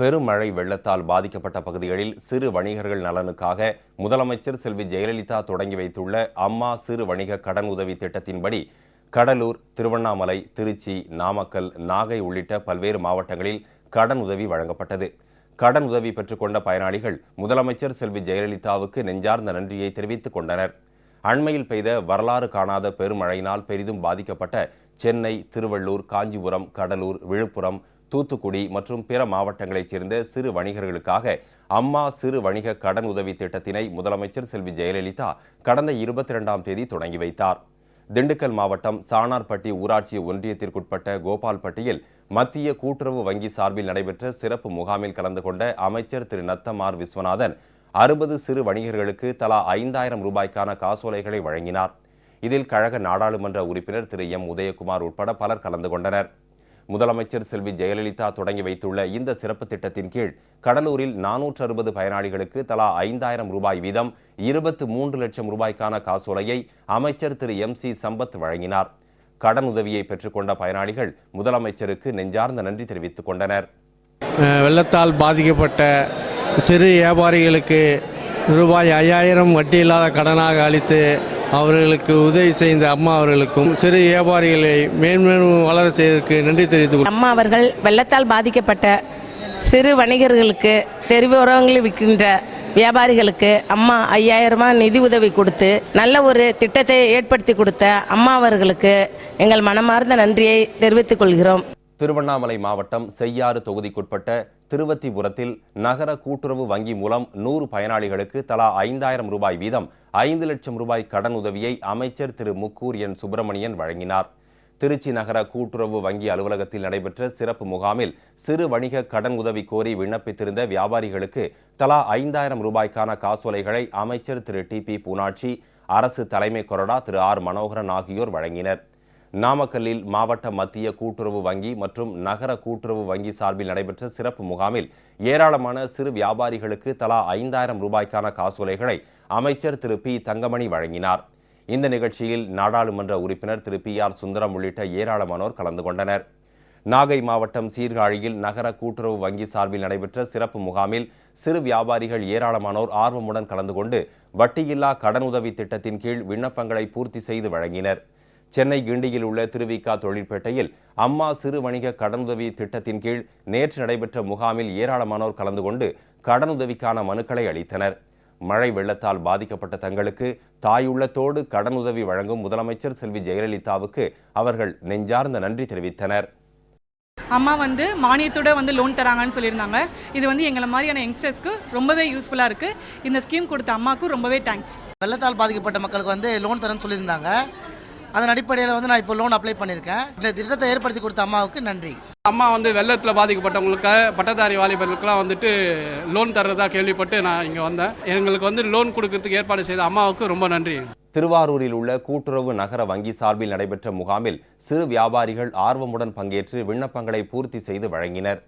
பெருமழை வெள்ளத்தால் பாதிக்கப்பட்ட பகுதிகளில் சிறு வணிகர்கள் நலனுக்காக முதலமைச்சர் செல்வி ஜெயலலிதா தொடங்கி வைத்துள்ள அம்மா சிறு வணிக கடன் உதவி திட்டத்தின்படி கடலூர் திருவண்ணாமலை திருச்சி நாமக்கல் நாகை உள்ளிட்ட பல்வேறு மாவட்டங்களில் கடன் உதவி வழங்கப்பட்டது. கடன் உதவி பெற்றுக்கொண்ட பயனாளிகள் முதலமைச்சர் செல்வி ஜெயலலிதாவுக்கு நெஞ்சார்ந்த நன்றியை தெரிவித்துக் கொண்டனர். அண்மையில் பெய்த வரலாறு காணாத பெருமழையினால் பெரிதும் பாதிக்கப்பட்ட சென்னை திருவள்ளூர் காஞ்சிபுரம் கடலூர் விழுப்புரம் தூத்துக்குடி மற்றும் பிற மாவட்டங்களைச் சேர்ந்த சிறு வணிகர்களுக்காக அம்மா சிறு வணிக கடன் உதவி திட்டத்தினை முதலமைச்சர் செல்வி ஜெயலலிதா கடந்த இருபத்தி இரண்டாம் தேதி தொடங்கி வைத்தார். திண்டுக்கல் மாவட்டம் சாணார்பட்டி ஊராட்சி ஒன்றியத்திற்குட்பட்ட கோபால்பட்டியில் மத்திய கூட்டுறவு வங்கி சார்பில் நடைபெற்ற சிறப்பு முகாமில் கலந்து கொண்ட அமைச்சர் திரு நத்தமார் விஸ்வநாதன் அறுபது சிறு வணிகர்களுக்கு தலா ஐந்தாயிரம் ரூபாய்க்கான காசோலைகளை வழங்கினார். இதில் கழக நாடாளுமன்ற உறுப்பினர் திரு எம் உதயகுமார் உட்பட பலர் கலந்து கொண்டனர். முதலமைச்சர் செல்வி ஜெயலலிதா தொடங்கி வைத்துள்ள இந்த சிறப்பு திட்டத்தின் கீழ் கடலூரில் நானூற்று அறுபது பயனாளிகளுக்கு தலா ஐந்தாயிரம் ரூபாய் வீதம் இருபத்து மூன்று லட்சம் ரூபாய்க்கான காசோலையை அமைச்சர் திரு. எம். சி. சம்பத் வழங்கினார். கடன் உதவியை பெற்றுக்கொண்ட பயனாளிகள் முதலமைச்சருக்கு நெஞ்சார்ந்த நன்றி தெரிவித்துக் கொண்டனர். வெள்ளத்தால் பாதிக்கப்பட்ட சிறு வியாபாரிகளுக்கு ரூபாய் ஐயாயிரம் வட்டி இல்லாத கடனாக அளித்து அவர்களுக்கு உதவி செய்த அம்மா அவர்களுக்கும் சிறு வியாபாரிகளை மேன்மேலும் வளர செய்வதற்கு நன்றி தெரிவித்துக் அம்மா அவர்கள் வெள்ளத்தால் பாதிக்கப்பட்ட சிறு வணிகர்களுக்கு தெருவோரங்களில் விற்கின்ற வியாபாரிகளுக்கு அம்மா ஐயாயிரம் ரூபாய் நிதி உதவி கொடுத்து நல்ல ஒரு திட்டத்தை ஏற்படுத்தி கொடுத்த அம்மா அவர்களுக்கு எங்கள் மனமார்ந்த நன்றியை தெரிவித்துக் கொள்கிறோம். திருவண்ணாமலை மாவட்டம் செய்யாறு தொகுதிக்குட்பட்ட திருவத்திபுரத்தில் நகர கூட்டுறவு வங்கி மூலம் நூறு பயனாளிகளுக்கு தலா ஐந்தாயிரம் ரூபாய் வீதம் ஐந்து லட்சம் ரூபாய் கடன் உதவியை அமைச்சர் திரு முக்கூர் என் சுப்பிரமணியன் வழங்கினார். திருச்சி நகர கூட்டுறவு வங்கி அலுவலகத்தில் நடைபெற்ற சிறப்பு முகாமில் சிறு வணிக கடன் உதவி கோரி விண்ணப்பித்திருந்த வியாபாரிகளுக்கு தலா ஐந்தாயிரம் ரூபாய்க்கான காசோலைகளை அமைச்சர் திரு டி பி பூனாட்சி அரசு தலைமை கொறடா திரு ஆர் மனோகரன் ஆகியோர் வழங்கினர். நாமக்கல்லில் மாவட்ட மத்திய கூட்டுறவு வங்கி மற்றும் நகர கூட்டுறவு வங்கி சார்பில் நடைபெற்ற சிறப்பு முகாமில் ஏராளமான சிறு வியாபாரிகளுக்கு தலா ஐந்தாயிரம் ரூபாய்க்கான காசோலைகளை அமைச்சர் திரு பி தங்கமணி வழங்கினார். இந்த நிகழ்ச்சியில் நாடாளுமன்ற உறுப்பினர் திரு பி ஆர் சுந்தரம் உள்ளிட்ட ஏராளமானோர் கலந்து கொண்டனர். நாகை மாவட்டம் சீர்காழியில் நகர கூட்டுறவு வங்கி சார்பில் நடைபெற்ற சிறப்பு முகாமில் சிறு வியாபாரிகள் ஏராளமானோர் ஆர்வமுடன் கலந்து கொண்டு வட்டியில்லா கடனுதவி திட்டத்தின் கீழ் விண்ணப்பங்களை பூர்த்தி செய்து வழங்கினர். சென்னை கிண்டியில் உள்ள திருவிக்கா தொழிற்பேட்டையில் அம்மா சிறு வணிக கடனுதவி திட்டத்தின் கீழ் நேற்று நடைபெற்ற முகாமில் ஏராளமானோர் கலந்து கொண்டு கடனுதவிக்கான மனுக்களை அளித்தனர். மழை வெள்ளத்தால் பாதிக்கப்பட்ட தங்களுக்கு தாயுள்ளத்தோடு கடனுதவி வழங்கும் முதலமைச்சர் செல்வி ஜெயலலிதாவுக்கு அவர்கள் நெஞ்சார்ந்த நன்றி தெரிவித்தனர். அம்மா வந்து மானியத்தோட வந்து லோன் தராங்கன்னு சொல்லியிருந்தாங்க. இது வந்து எங்களை மாதிரியான யங்ஸ்டர்ஸ்க்கு ரொம்பவே யூஸ்ஃபுல்லாக இருக்குது இந்த ஸ்கீம் கொடுத்த அம்மாவுக்கு ரொம்பவே தேங்க்ஸ் வெள்ளத்தால் பாதிக்கப்பட்ட மக்களுக்கு வந்து லோன் தரேன்னு சொல்லியிருந்தாங்க. அதன் அடிப்படையில் வந்து நான் இப்போ லோன் அப்ளை பண்ணியிருக்கேன். இந்த திட்டத்தை ஏற்படுத்தி கொடுத்த அம்மாவுக்கு நன்றி. அம்மா வந்து வெள்ளத்தில் பாதிக்கப்பட்டவங்களுக்கு பட்டதாரி வாலிபர்களுக்கெல்லாம் வந்துட்டு லோன் தர்றதா கேள்விப்பட்டு நான் இங்கே வந்தேன். எங்களுக்கு வந்து லோன் கொடுக்கறதுக்கு ஏற்பாடு செய்த அம்மாவுக்கு ரொம்ப நன்றி. திருவாரூரில் உள்ள கூட்டுறவு நகர வங்கி சார்பில் நடைபெற்ற முகாமில் சிறு வியாபாரிகள் ஆர்வமுடன் பங்கேற்று விண்ணப்பங்களை பூர்த்தி செய்து வழங்கினர்.